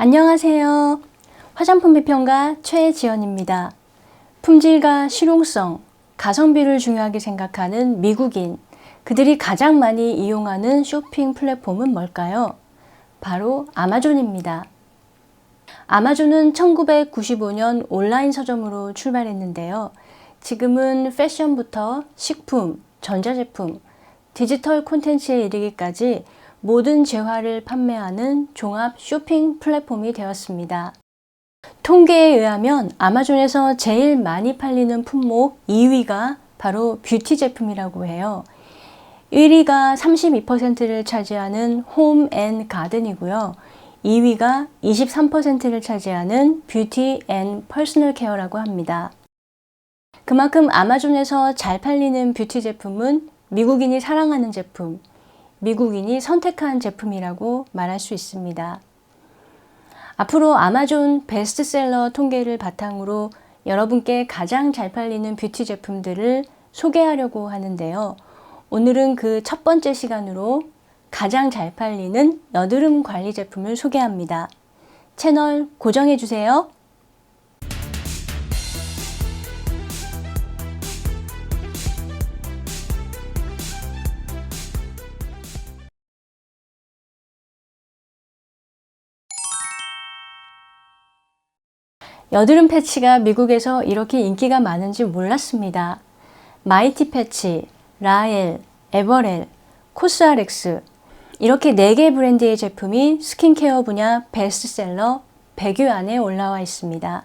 안녕하세요. 화장품 비평가 최지연입니다. 품질과 실용성, 가성비를 중요하게 생각하는 미국인, 그들이 가장 많이 이용하는 쇼핑 플랫폼은 뭘까요? 바로 아마존입니다. 아마존은 1995년 온라인 서점으로 출발했는데요. 지금은 패션부터 식품, 전자제품, 디지털 콘텐츠에 이르기까지 모든 재화를 판매하는 종합 쇼핑 플랫폼이 되었습니다. 통계에 의하면 아마존에서 제일 많이 팔리는 품목 2위가 바로 뷰티 제품이라고 해요. 1위가 32%를 차지하는 홈 앤 가든이고요. 2위가 23%를 차지하는 뷰티 앤 퍼스널 케어라고 합니다. 그만큼 아마존에서 잘 팔리는 뷰티 제품은 미국인이 사랑하는 제품, 미국인이 선택한 제품이라고 말할 수 있습니다. 앞으로 아마존 베스트셀러 통계를 바탕으로 여러분께 가장 잘 팔리는 뷰티 제품들을 소개하려고 하는데요. 오늘은 그 첫 번째 시간으로 가장 잘 팔리는 여드름 관리 제품을 소개합니다. 채널 고정해 주세요. 여드름 패치가 미국에서 이렇게 인기가 많은지 몰랐습니다. 마이티 패치, 라엘, 에버렐, 코스알엑스 이렇게 4개 브랜드의 제품이 스킨케어 분야 베스트셀러 100위 안에 올라와 있습니다.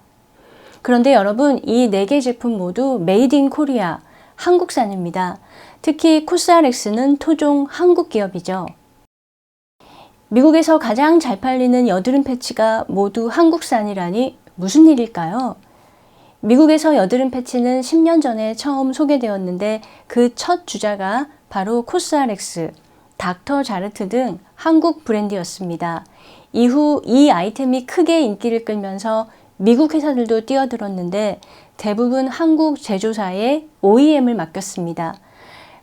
그런데 여러분 이 4개 제품 모두 메이드 인 코리아 한국산입니다. 특히 코스알엑스는 토종 한국 기업이죠. 미국에서 가장 잘 팔리는 여드름 패치가 모두 한국산이라니 무슨 일일까요? 미국에서 여드름 패치는 10년 전에 처음 소개되었는데 그 첫 주자가 바로 코스알엑스, 닥터 자르트 등 한국 브랜드였습니다. 이후 이 아이템이 크게 인기를 끌면서 미국 회사들도 뛰어들었는데 대부분 한국 제조사에 OEM을 맡겼습니다.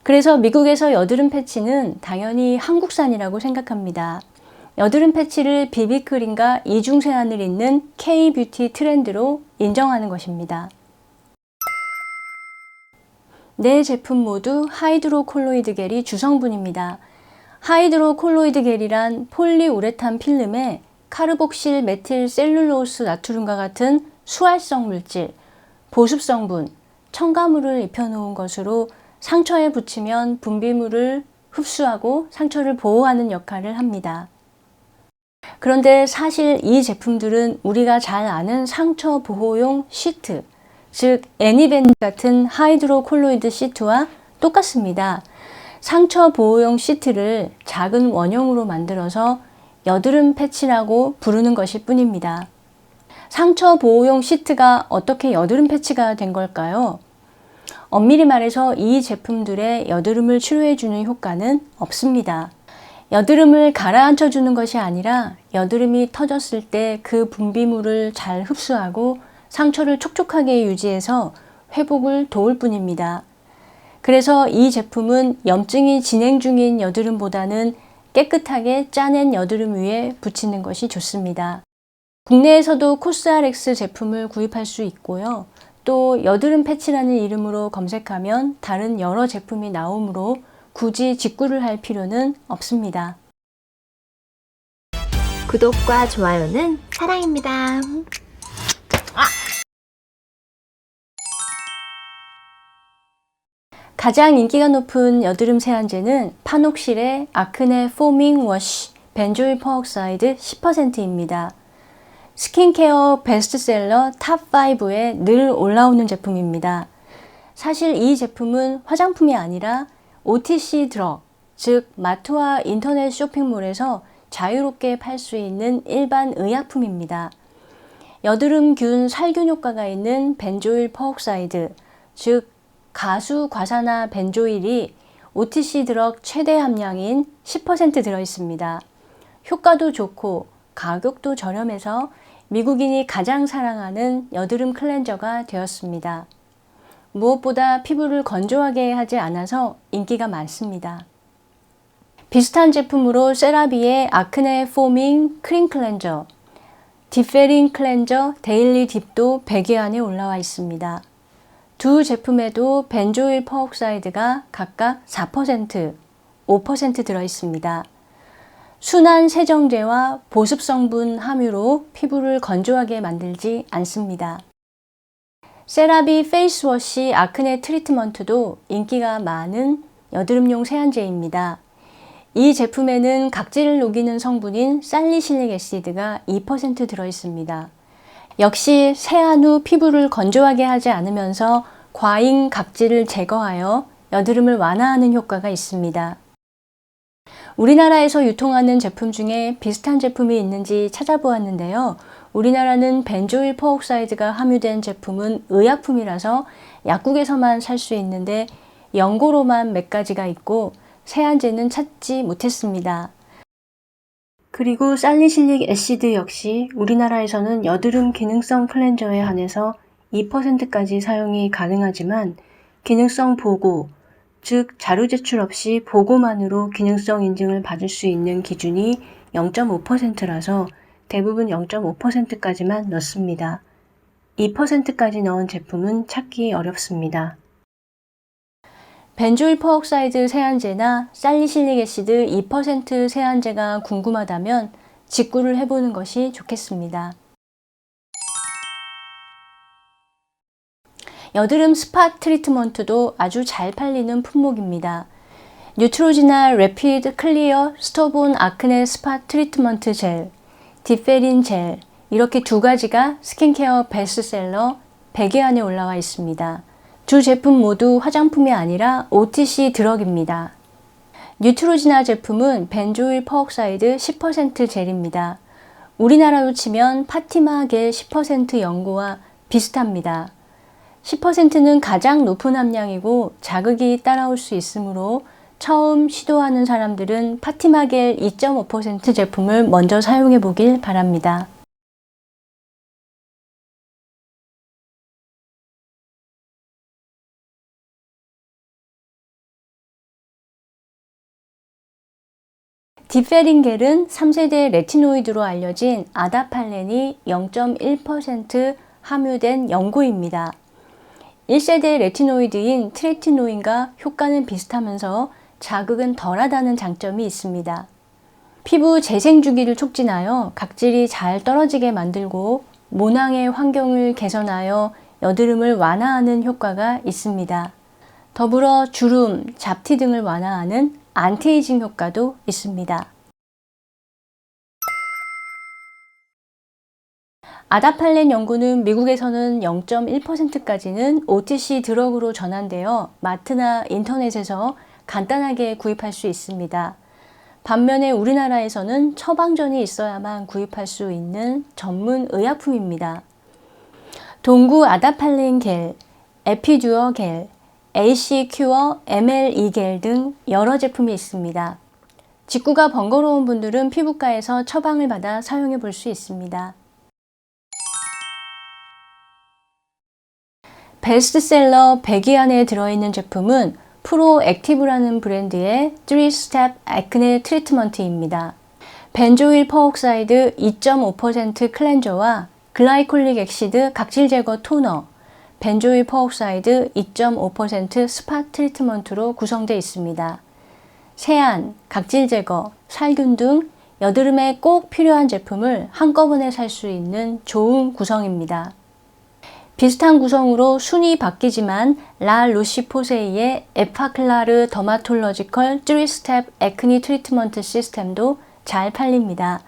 그래서 미국에서 여드름 패치는 당연히 한국산이라고 생각합니다. 여드름 패치를 비비크림과 이중 세안을 잇는 K-뷰티 트렌드로 인정하는 것입니다. 네 제품 모두 하이드로 콜로이드 겔이 주성분입니다. 하이드로 콜로이드 겔이란 폴리우레탄 필름에 카르복실 메틸 셀룰로스 나트륨과 같은 수활성 물질, 보습 성분, 첨가물을 입혀놓은 것으로 상처에 붙이면 분비물을 흡수하고 상처를 보호하는 역할을 합니다. 그런데 사실 이 제품들은 우리가 잘 아는 상처 보호용 시트, 즉 애니밴드 같은 하이드로 콜로이드 시트와 똑같습니다. 상처 보호용 시트를 작은 원형으로 만들어서 여드름 패치라고 부르는 것일 뿐입니다. 상처 보호용 시트가 어떻게 여드름 패치가 된 걸까요? 엄밀히 말해서 이 제품들의 여드름을 치료해주는 효과는 없습니다. 여드름을 가라앉혀 주는 것이 아니라 여드름이 터졌을 때 그 분비물을 잘 흡수하고 상처를 촉촉하게 유지해서 회복을 도울 뿐입니다. 그래서 이 제품은 염증이 진행 중인 여드름보다는 깨끗하게 짜낸 여드름 위에 붙이는 것이 좋습니다. 국내에서도 코스알엑스 제품을 구입할 수 있고요. 또 여드름 패치라는 이름으로 검색하면 다른 여러 제품이 나오므로 굳이 직구를 할 필요는 없습니다. 구독과 좋아요는 사랑입니다. 가장 인기가 높은 여드름 세안제는 파녹실의 아크네 포밍 워시 벤조일 퍼옥사이드 10%입니다. 스킨케어 베스트셀러 탑5에 늘 올라오는 제품입니다. 사실 이 제품은 화장품이 아니라 OTC 드럭, 즉 마트와 인터넷 쇼핑몰에서 자유롭게 팔 수 있는 일반 의약품입니다. 여드름균 살균 효과가 있는 벤조일 퍼옥사이드, 즉 가수 과산화 벤조일이 OTC 드럭 최대 함량인 10% 들어 있습니다. 효과도 좋고 가격도 저렴해서 미국인이 가장 사랑하는 여드름 클렌저가 되었습니다. 무엇보다 피부를 건조하게 하지 않아서 인기가 많습니다. 비슷한 제품으로 세라비의 아크네 포밍 크림 클렌저, 딥페린 클렌저 데일리 딥도 100위 안에 올라와 있습니다. 두 제품에도 벤조일 퍼옥사이드가 각각 4%, 5% 들어 있습니다. 순한 세정제와 보습 성분 함유로 피부를 건조하게 만들지 않습니다. 세라비 페이스워시 아크네 트리트먼트도 인기가 많은 여드름용 세안제입니다. 이 제품에는 각질을 녹이는 성분인 살리실릭 애시드가 2% 들어 있습니다. 역시 세안 후 피부를 건조하게 하지 않으면서 과잉 각질을 제거하여 여드름을 완화하는 효과가 있습니다. 우리나라에서 유통하는 제품 중에 비슷한 제품이 있는지 찾아보았는데요. 우리나라는 벤조일 퍼옥사이드가 함유된 제품은 의약품이라서 약국에서만 살 수 있는데 연고로만 몇 가지가 있고 세안제는 찾지 못했습니다. 그리고 살리실릭 애시드 역시 우리나라에서는 여드름 기능성 클렌저에 한해서 2%까지 사용이 가능하지만 기능성 보고, 즉 자료 제출 없이 보고만으로 기능성 인증을 받을 수 있는 기준이 0.5%라서 대부분 0.5%까지만 넣습니다. 2%까지 넣은 제품은 찾기 어렵습니다. 벤조일 퍼옥사이드 세안제나 살리실릭 애시드 2% 세안제가 궁금하다면 직구를 해보는 것이 좋겠습니다. 여드름 스팟 트리트먼트도 아주 잘 팔리는 품목입니다. 뉴트로지나 레피드 클리어 스토본 아크네 스팟 트리트먼트 젤, 디페린 젤 이렇게 두 가지가 스킨케어 베스트셀러 100위 안에 올라와 있습니다. 두 제품 모두 화장품이 아니라 OTC 드럭입니다. 뉴트로지나 제품은 벤조일 퍼옥사이드 10% 젤입니다. 우리나라로 치면 파티마 겔 10% 연고와 비슷합니다. 10%는 가장 높은 함량이고 자극이 따라올 수 있으므로 처음 시도하는 사람들은 파티마겔 2.5% 제품을 먼저 사용해 보길 바랍니다. 디페린겔은 3세대 레티노이드로 알려진 아다팔렌이 0.1% 함유된 연고입니다. 1세대 레티노이드인 트레티노인과 효과는 비슷하면서 자극은 덜하다는 장점이 있습니다. 피부 재생 주기를 촉진하여 각질이 잘 떨어지게 만들고 모낭의 환경을 개선하여 여드름을 완화하는 효과가 있습니다. 더불어 주름, 잡티 등을 완화하는 안티에이징 효과도 있습니다. 아다팔렌 연고는 미국에서는 0.1%까지는 OTC 드럭으로 전환되어 마트나 인터넷에서 간단하게 구입할 수 있습니다. 반면에 우리나라에서는 처방전이 있어야만 구입할 수 있는 전문 의약품입니다. 동구 아다팔렌 겔, 에피듀어 겔, AC 큐어 MLE 겔 등 여러 제품이 있습니다. 직구가 번거로운 분들은 피부과에서 처방을 받아 사용해 볼 수 있습니다. 베스트셀러 100위 안에 들어있는 제품은 프로 액티브라는 브랜드의 3스텝 액네 트리트먼트입니다. 벤조일 퍼옥사이드 2.5% 클렌저와 글라이콜릭 액시드 각질 제거 토너, 벤조일 퍼옥사이드 2.5% 스팟 트리트먼트로 구성되어 있습니다. 세안, 각질 제거, 살균 등 여드름에 꼭 필요한 제품을 한꺼번에 살 수 있는 좋은 구성입니다. 비슷한 구성으로 순위 바뀌지만 라 루시포세이의 에파클라르 더마톨러지컬 3스텝 에크니 트리트먼트 시스템도 잘 팔립니다.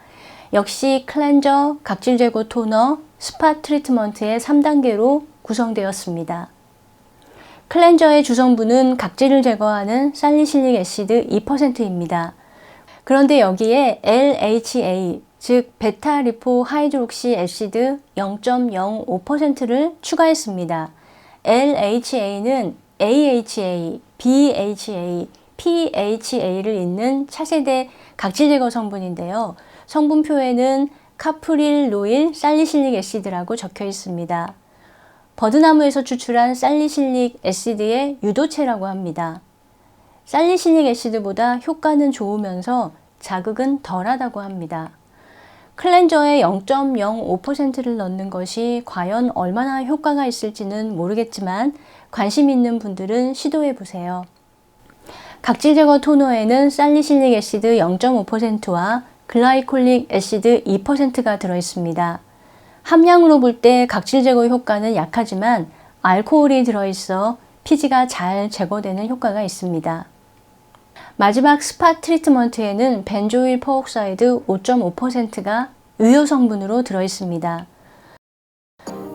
역시 클렌저, 각질 제거 토너, 스팟 트리트먼트의 3단계로 구성되었습니다. 클렌저의 주성분은 각질을 제거하는 살리실릭 애시드 2%입니다. 그런데 여기에 LHA, 즉 베타 리포 하이드록시 애시드 0.05%를 추가했습니다. LHA는 AHA, BHA, PHA를 잇는 차세대 각질 제거 성분인데요. 성분표에는 카프릴 로일 살리실릭 애시드라고 적혀 있습니다. 버드나무에서 추출한 살리실릭 애시드의 유도체라고 합니다. 살리실릭 애시드보다 효과는 좋으면서 자극은 덜하다고 합니다. 클렌저에 0.05%를 넣는 것이 과연 얼마나 효과가 있을지는 모르겠지만 관심 있는 분들은 시도해 보세요. 각질 제거 토너에는 살리실릭 애시드 0.5%와 글라이콜릭 애시드 2%가 들어 있습니다. 함량으로 볼 때 각질 제거 효과는 약하지만 알코올이 들어 있어 피지가 잘 제거되는 효과가 있습니다. 마지막 스팟 트리트먼트에는 벤조일 퍼옥사이드 5.5%가 의료 성분으로 들어 있습니다.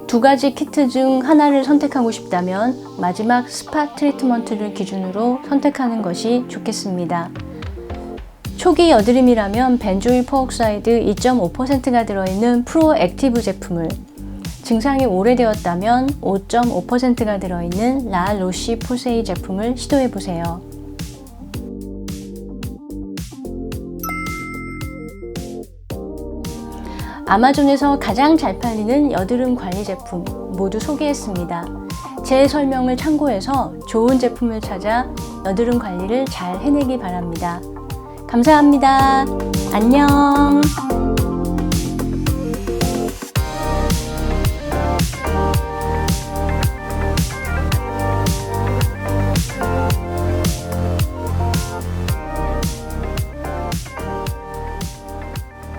두 가지 키트 중 하나를 선택하고 싶다면 마지막 스팟 트리트먼트를 기준으로 선택하는 것이 좋겠습니다. 초기 여드름이라면 벤조일 퍼옥사이드 2.5%가 들어있는 프로 액티브 제품을 증상이 오래되었다면 5.5%가 들어있는 라 로시 포세이 제품을 시도해 보세요. 아마존에서 가장 잘 팔리는 여드름 관리 제품 모두 소개했습니다. 제 설명을 참고해서 좋은 제품을 찾아 여드름 관리를 잘 해내기 바랍니다. 감사합니다. 안녕.